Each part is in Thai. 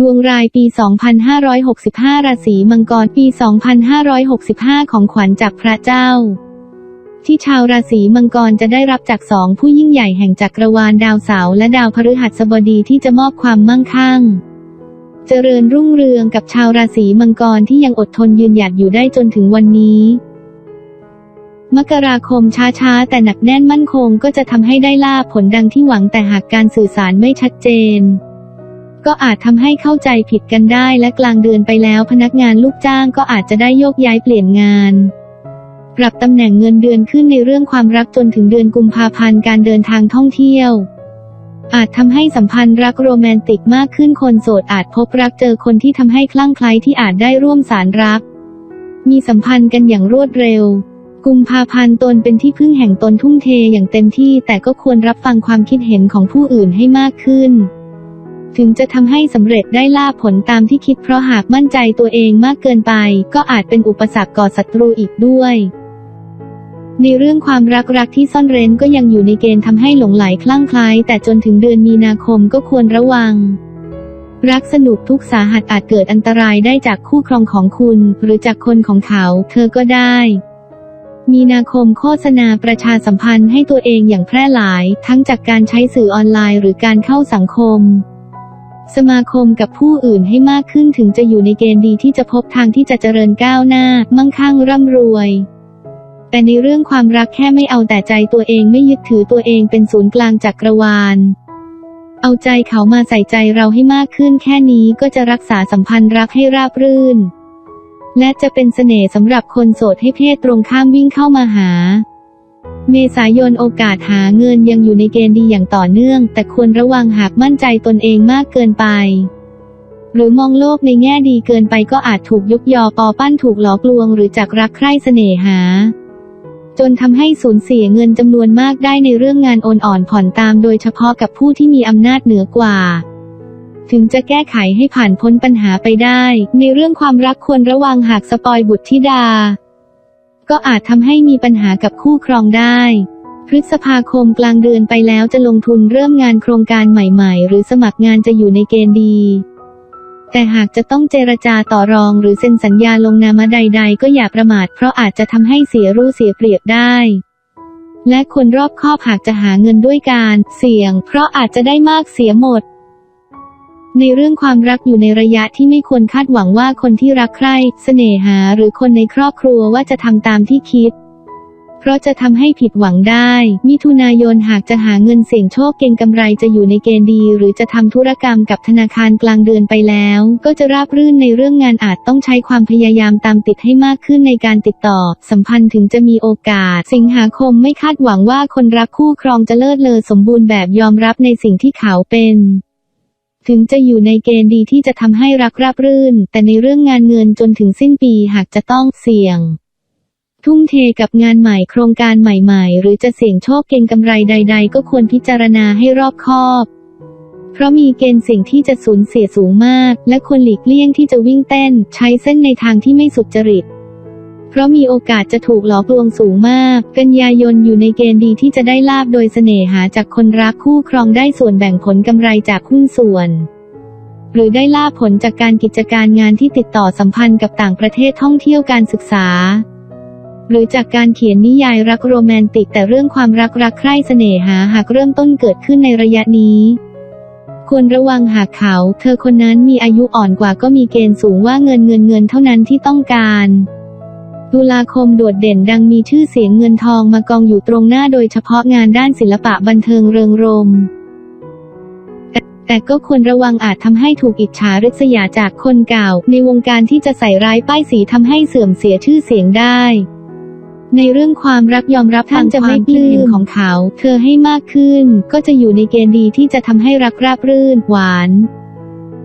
ดวงรายปี 2565 ราศีมังกร ปี 2565 ของขวัญจากพระเจ้า ที่ชาวราศีมังกรจะได้รับจากสองผู้ยิ่งใหญ่แห่งจักรวาลดาวเสาร์และดาวพฤหัสบดีที่จะมอบความมั่งคั่ง เจริญรุ่งเรืองกับชาวราศีมังกรที่ยังอดทนยืนหยัดอยู่ได้จนถึงวันนี้ มกราคมช้าๆ แต่หนักแน่นมั่นคงก็จะทำให้ได้ลาผลดังที่หวังแต่หากการสื่อสารไม่ชัดเจน ก็อาจทำให้เข้าใจผิดกันได้และกลางเดือนไปแล้วพนักงานลูกจ้างก็อาจจะได้โยกย้ายเปลี่ยนงานปรับตำแหน่งเงินเดือนขึ้นในเรื่องความรักจนถึงเดือนกุมภาพันธ์การเดินทางท่องเที่ยว อาจทำให้สัมพันธ์รักโรแมนติกมากขึ้นคนโสดอาจพบรักเจอคนที่ทำให้คลั่งไคล้ที่อาจได้ร่วมสารรัก มีสัมพันธ์กันอย่างรวดเร็ว กุมภาพันธ์ตนเป็นที่พึ่งแห่งตนทุ่มเทอย่างเต็มที่แต่ก็ควรรับฟังความคิดเห็นของผู้อื่นให้มากขึ้น ถึงจะทำให้สำเร็จได้ลาผลตามที่คิดเพราะหากมั่นใจตัวเองมากเกินไป ก็อาจเป็นอุปสรรคก่อศัตรูอีกด้วย ในเรื่องความรักรักที่ซ่อนเร้นก็ยังอยู่ในเกณฑ์ทำให้หลงไหลคลั่งไคล้แต่จนถึงเดือนมีนาคมก็ควรระวังรักสนุกทุกสาหัสอาจเกิดอันตรายได้จากคู่ครองของคุณ หรือจากคนของเขา เธอก็ได้ มีนาคมโฆษณาประชาสัมพันธ์ให้ตัวเองอย่างแพร่หลาย ทั้งจากการใช้สื่อออนไลน์หรือการเข้าสังคม สมาคมกับผู้อื่นให้มากขึ้นถึงจะอยู่ในเกณฑ์ดีที่จะพบทางที่จะเจริญก้าวหน้า มั่งคั่งร่ำรวย แต่ในเรื่องความรักแค่ไม่เอาแต่ใจตัวเองไม่ยึดถือตัวเองเป็นศูนย์กลางจักรวาล เอาใจเขามาใส่ใจเราให้มากขึ้นแค่นี้ก็จะรักษาสัมพันธ์รักให้ราบรื่น และจะเป็นเสน่ห์สำหรับคนโสดให้เพศตรงข้ามวิ่งเข้ามาหา เมษายนโอกาสหาเงินยังอยู่ในเกณฑ์ดีอย่างต่อเนื่อง แต่ควรระวังหากมั่นใจตนเองมากเกินไป หรือมองโลกในแง่ดีเกินไปก็อาจถูกยุกยอปอปั้นถูกหลอกลวง หรือจากรักใคร่เสน่หา จนทำให้สูญเสียเงินจำนวนมากได้ในเรื่องงานโอนอ่อนผ่อนตามโดยเฉพาะกับผู้ที่มีอำนาจเหนือกว่าถึงจะแก้ไขให้ผ่านพ้นปัญหาไปได้ ในเรื่องความรักควรระวังหากสปอยบุตรธิดา ก็อาจทำให้มีปัญหากับคู่ครองได้ พฤษภาคมกลางเดือนไปแล้วจะลงทุนเริ่มงานโครงการใหม่ๆ หรือสมัครงานจะอยู่ในเกณฑ์ดี แต่หากจะต้องเจรจาต่อรองหรือเซ็นสัญญาลงนามใด ๆ ก็อย่าประมาทเพราะอาจจะทำให้เสียรู้เสียเปรียบได้และคนรอบคอบหากจะหาเงินด้วยการเสี่ยง เพราะอาจจะได้มากเสียหมด ในเรื่องความรักอยู่ในระยะที่ไม่ควรคาดหวังว่าคนที่รักใคร่เสน่หาหรือคนในครอบครัวว่าจะทำตามที่คิด เพราะจะทำให้ผิดหวังได้ มิถุนายนหากจะหาเงินเสี่ยงโชคเก่งกำไรจะอยู่ในเกณฑ์ดี หรือจะทำธุรกรรมกับธนาคารกลางเดือนไปแล้ว ก็จะราบรื่นในเรื่องงานอาจต้องใช้ความพยายามตามติดให้มากขึ้นในการติดต่อ สัมพันธ์ถึงจะมีโอกาส สิงหาคมไม่คาดหวังว่าคนรักคู่ครองจะเลิศเลอสมบูรณ์แบบยอมรับในสิ่งที่เขาเป็น ถึงจะอยู่ในเกณฑ์ดีที่จะทำให้รักราบรื่น แต่ในเรื่องงานเงินจนถึงสิ้นปีหากจะต้องเสี่ยง ทุ่มเทกับงานใหม่โครงการใหม่ๆ หรือจะเสี่ยงโชคเก่งกำไรใด ๆ ก็ควรพิจารณาให้รอบคอบเพราะมีเกณฑ์สิ่งที่จะสูญเสียสูงมาก และควรหลีกเลี่ยงที่จะวิ่งเต้น ใช้เส้นในทางที่ไม่สุจริต เพราะมีโอกาสจะถูกหลอกลวงสูงมาก กันยายนอยู่ในเกณฑ์ดีที่จะได้ลาบโดยเสน่หาจากคนรักคู่ครองได้ส่วนแบ่งผลกำไรจากหุ้นส่วน หรือได้ลาบผลจากการกิจการงานที่ติดต่อสัมพันธ์กับต่างประเทศท่องเที่ยวการศึกษา หรือจากการเขียนนิยายรักโรแมนติกแต่เรื่องความรักรักใคร่เสน่หาหากเริ่มต้นเกิดขึ้นในระยะนี้ควรระวังหากเขา เธอคนนั้นมีอายุอ่อนกว่าก็มีเกณฑ์สูงว่าเงินเงินเงินเท่านั้นที่ต้องการ ตุลาคมโดดเด่นดังมีชื่อเสียงเงินทองมากองอยู่ตรงหน้าโดยเฉพาะงานด้านศิลปะบันเทิงเริงรมแต่แต่ก็ควรระวังอาจทำให้ถูกอิจฉาริษยาจากคนเก่า ในวงการที่จะใส่ร้ายป้ายสีทำให้เสื่อมเสียชื่อเสียงได้ ในเรื่องความรักยอมรับท่านจะไม่ปลื้มของเขา เธอให้มากขึ้น ก็จะอยู่ในเกณฑ์ดีที่จะทำให้รักราบรื่น หวาน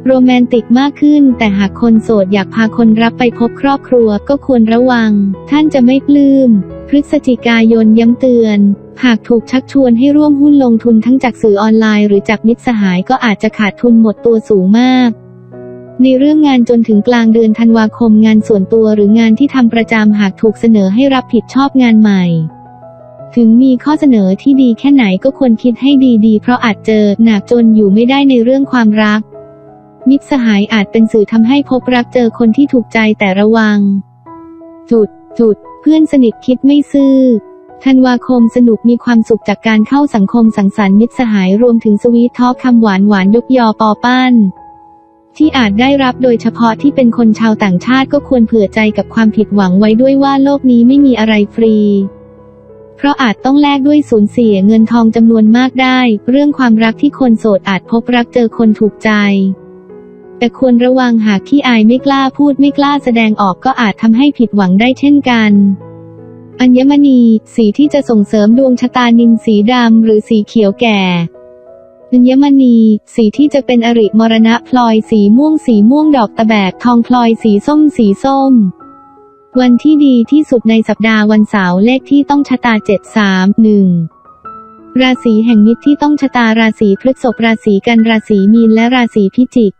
โรแมนติกมากขึ้น แต่หากคนโสดอยากพาคนรักไปพบครอบครัวก็ควรระวัง ท่านจะไม่ปลื้ม พฤศจิกายนย้ำเตือน หากถูกชักชวนให้ร่วมหุ้นลงทุนทั้งจากสื่อออนไลน์หรือจากมิตรสหายก็อาจจะขาดทุนหมดตัวสูงมาก ในเรื่องงานจนถึงกลางเดือนธันวาคมงานส่วนตัวหรืองานที่ทำประจำหากถูกเสนอให้รับผิดชอบงานใหม่ถึงมีข้อเสนอที่ดีแค่ไหนก็ควรคิดให้ดีๆ เพราะอาจเจอหนักจนอยู่ไม่ได้ในเรื่องความรัก มิตรสหายอาจเป็นสื่อทำให้พบรักเจอคนที่ถูกใจแต่ระวัง จุด จุด เพื่อนสนิทคิดไม่ซื่อธันวาคมสนุกมีความสุขจากการเข้าสังคมสังสรรค์มิตรสหายรวมถึงสวีททอล์คคำหวานหวานยกยอปอปั้น ที่อาจได้รับโดยเฉพาะที่เป็นคนชาวต่างชาติก็ควรเผื่อใจกับความผิดหวังไว้ด้วยว่าโลกนี้ไม่มีอะไรฟรี เพราะอาจต้องแลกด้วยสูญเสียเงินทองจำนวนมากได้ เรื่องความรักที่คนโสดอาจพบรักเจอคนถูกใจ แต่ควรระวังหากที่อายไม่กล้าพูดไม่กล้าแสดงออกก็อาจทำให้ผิดหวังได้เช่นกัน อัญมณี สีที่จะส่งเสริมดวงชะตานินสีดำหรือสีเขียวแก่อัญมณี สีที่จะเป็นอริมรณะพลอยสีม่วงสีม่วงดอกตะแบกทองพลอยสีส้มสีส้ม วันที่ดีที่สุดในสัปดาห์วันเสาร์เลขที่ต้องชะตา731ราศีแห่งมิตรที่ต้องชะตาราศีพฤษภราศีกันราศีมีนและราศีพิจิก